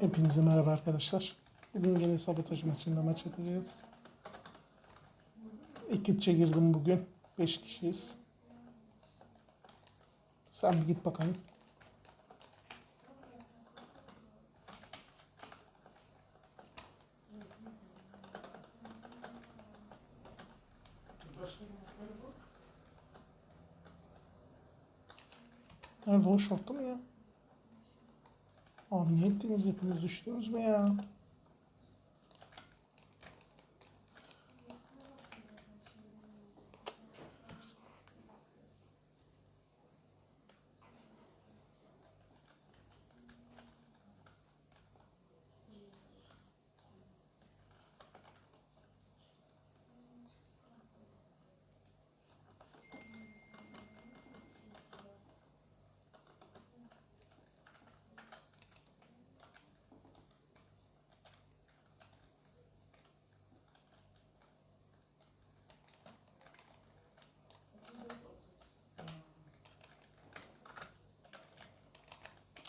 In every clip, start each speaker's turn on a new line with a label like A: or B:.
A: Hepinize merhaba arkadaşlar. Bugün yine sabotaj maçında maç atacağız. Ekipçe girdim bugün. 5 kişiyiz. Sen bir git bakalım. Nerede o şortta mı ya? Abi ne ettiniz hepiniz düştünüz mü ya?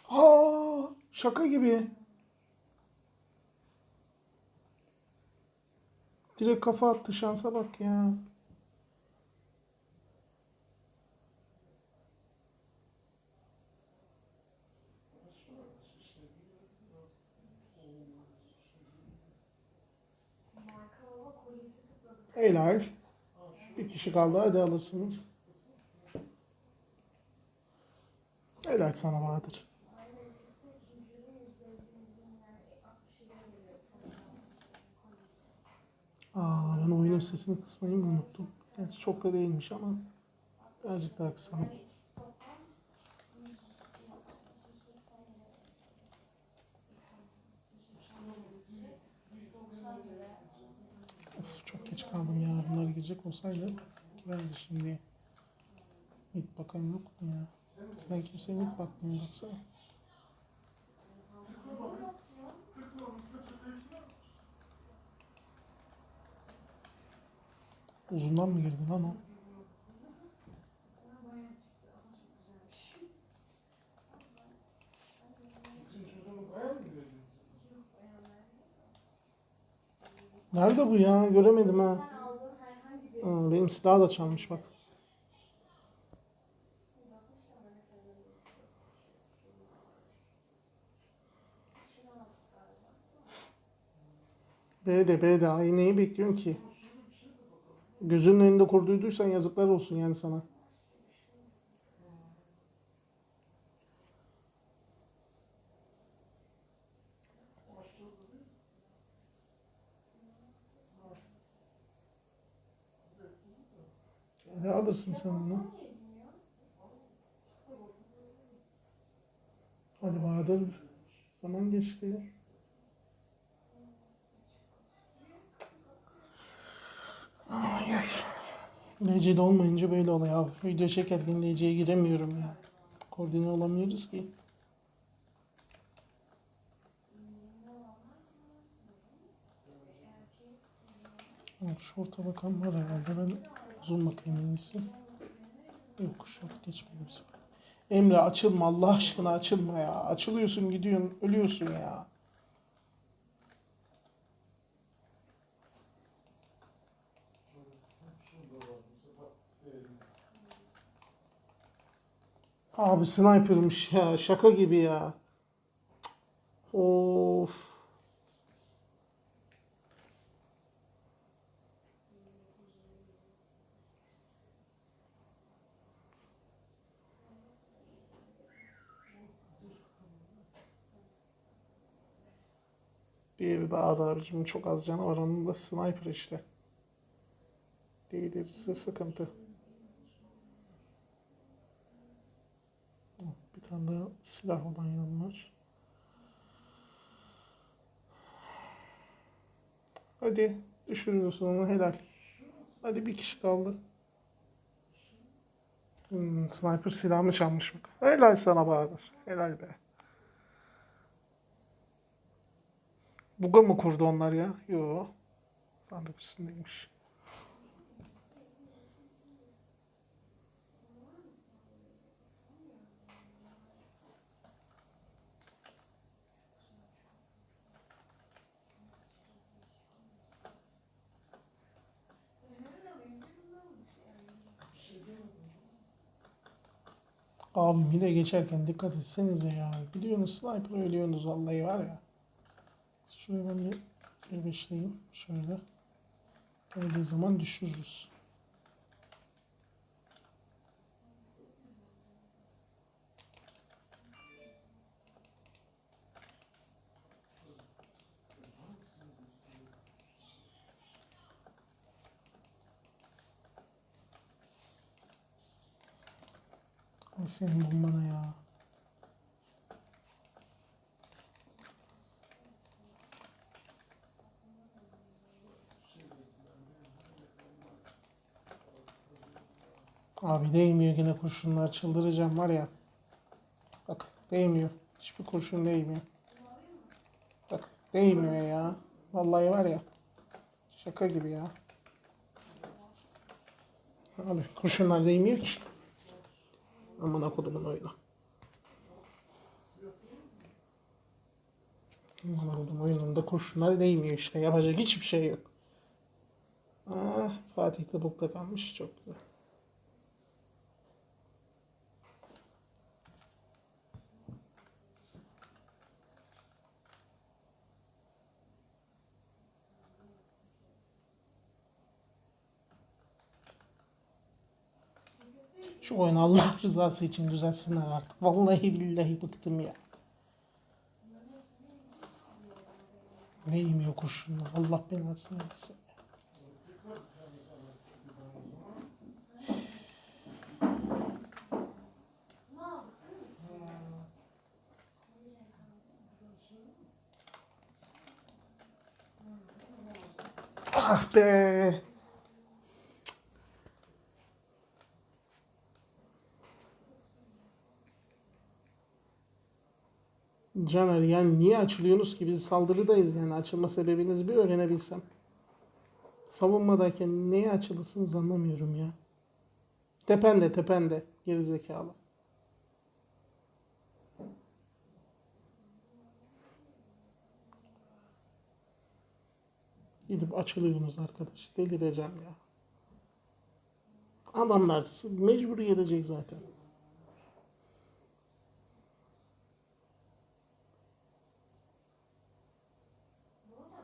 A: Aa, şaka gibi. Direkt kafa attı şansa bak ya. Helal. Bir kişi kaldı hadi alırsınız. Helal sana Bahadır. Aa, ben oyunun sesini kısmayı mı unuttum? Gerçi çok da değilmiş ama birazcık daha kısalım. Çok geç kaldım ya. Bunlar girecek olsaydı girerdi şimdi. Mid bakan yok mu ya? Sen kimse mid bakmıyor baksana. Uzundan mı girdi lan o? Nerede bu ya? Göremedim ha. Aa, benim silah da çalmış bak. B'de B'de. Ay neyi bekliyorsun ki? Gözünün önünde kurduyduysan yazıklar olsun yani sana. Hadi alırsın sen bunu. Hadi Bahadır. Zaman geçti. Ay olmayınca böyle oluyor abi. Video çekerken DC'ye giremiyorum ya. Koordine olamıyoruz ki. Şorta bakan var herhalde. Ben uzun bakayım en iyisi. Yok şort sefer. Emre açılma Allah aşkına açılma ya. Açılıyorsun gidiyorsun ölüyorsun ya. Abi sniper'mış ya. Şaka gibi ya. Of. Diğeri de abicim çok az canı var. Onun da sniper işte. Değilirse sıkıntı. Bir tane daha silah olan yan var. Hadi düşürüyorsun onu helal. Hadi bir kişi kaldı. Hmm, sniper silahımı çalmış bak. Helal sana Bahadır. Helal be. Buga mı kurdu onlar ya? Yo. Sandık üstündeymiş. Abim yine geçerken dikkat etsenize ya. Gidiyorsunuz sniper ölüyorsunuz vallahi var ya. Şöyle ben bir beşleyeyim. Şöyle. Geldiği zaman düşürürüz. Senin bombana ya. Abi değmiyor yine kurşunlar çıldıracağım var ya. Bak değmiyor. Hiçbir kurşun değmiyor. Bak değmiyor ya. Vallahi var ya. Şaka gibi ya. Abi kurşunlar değmiyor ki. Amına kodumun oyunu. Amına kodumun oyununda kurşunlar değmiyor işte. Yapacak hiçbir şey yok. Ah, Fatih de bukta kalmış. Çok güzel. Şu oyunu Allah rızası için düzelsinler artık. Vallahi billahi bıktım ya. Neyim yok kurşunlar. Allah belasını versin. Ah be. Caner yani niye açılıyorsunuz ki? Biz saldırıdayız yani. Açılma sebebinizi bir öğrenebilsem. Savunmadayken neye açılırsınız anlamıyorum ya. Tepende tepende. Gerizekalı. Gidip açılıyorsunuz arkadaş. Delireceğim ya. Adamlar mecbur gelecek zaten.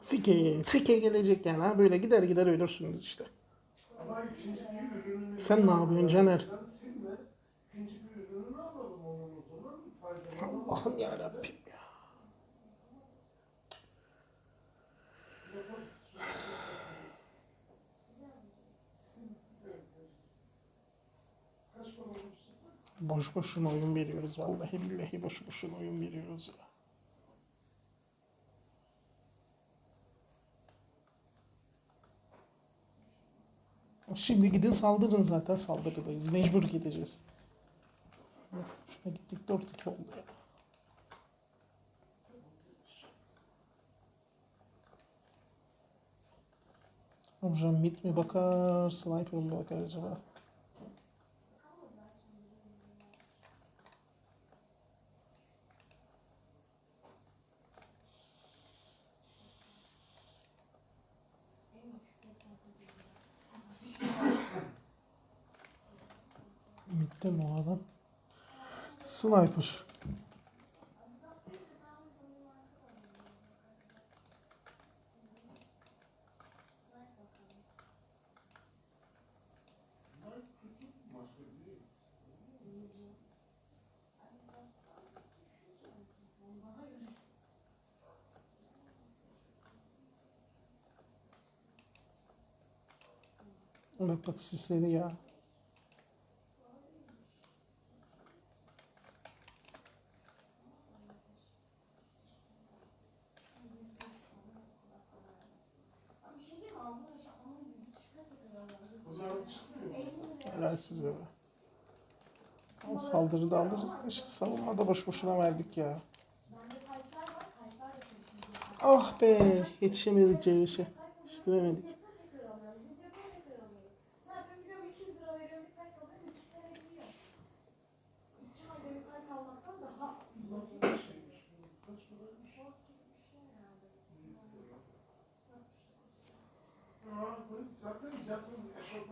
A: Sike, sike gelecek yani ha böyle gider gider ölürsünüz işte. Sen ne yapıyorsun Caner? Allah'ım yarabbim? Boş boşuna oyun veriyoruz vallahi billahi boş boşuna oyun veriyoruz ya. Şimdi gidin saldırın zaten saldırıdayız. Mecbur gideceğiz. Şuna gittik 4-2 oldu ya. Hocam mid mi bakar, sniper mi bakar acaba? Mid'de mi o adam? Sniper. Bak bak sisledi ya. Be. Ama saldırı da alırız da işte savunmada boş boşuna verdik ya. Ah be yetişemedik Ceviş'e. Yetiştiremedik.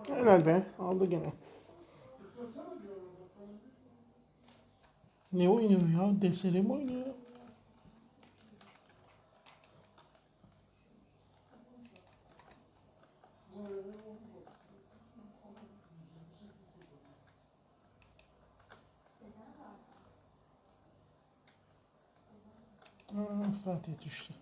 A: Helal be aldı gene. Ne oynuyor ya? DSR mi oynuyor? Fatih düştü.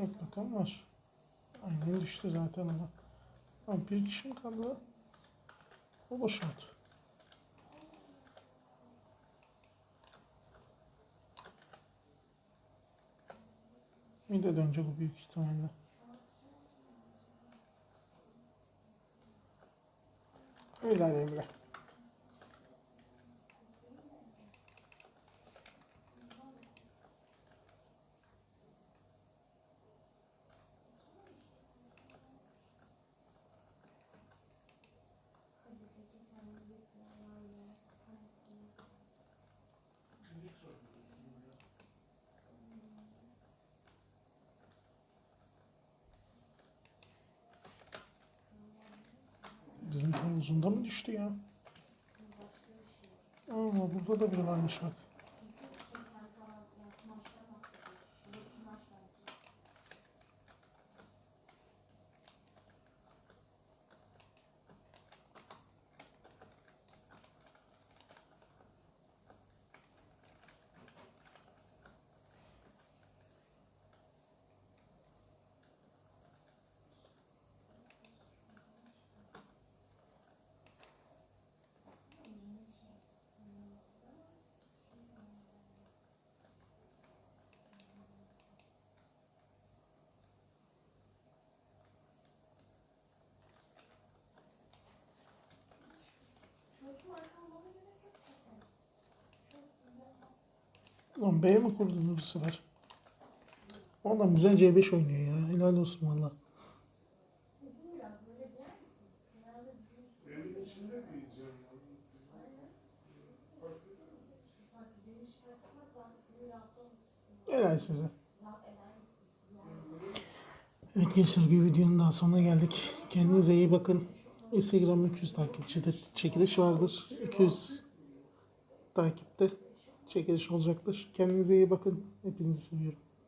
A: Şort bakan var. Aynen düştü zaten ama. Ama bir kişi mi kaldı? O da şort. Bir de dönecek o büyük ihtimalle. Öyle Emre. Bizim havuzunda mı düştü ya? Aa, burada da biri varmış bak. Lan B'ye mi kurdun bu sefer? Ondan güzel C5 oynuyor ya. Helal olsun valla. Helal size. Evet gençler bir videonun daha sonuna geldik. Kendinize iyi bakın. Instagram'da 200 takipçide çekiliş vardır. 200 takipte çekiliş olacaktır. Kendinize iyi bakın. Hepinizi seviyorum.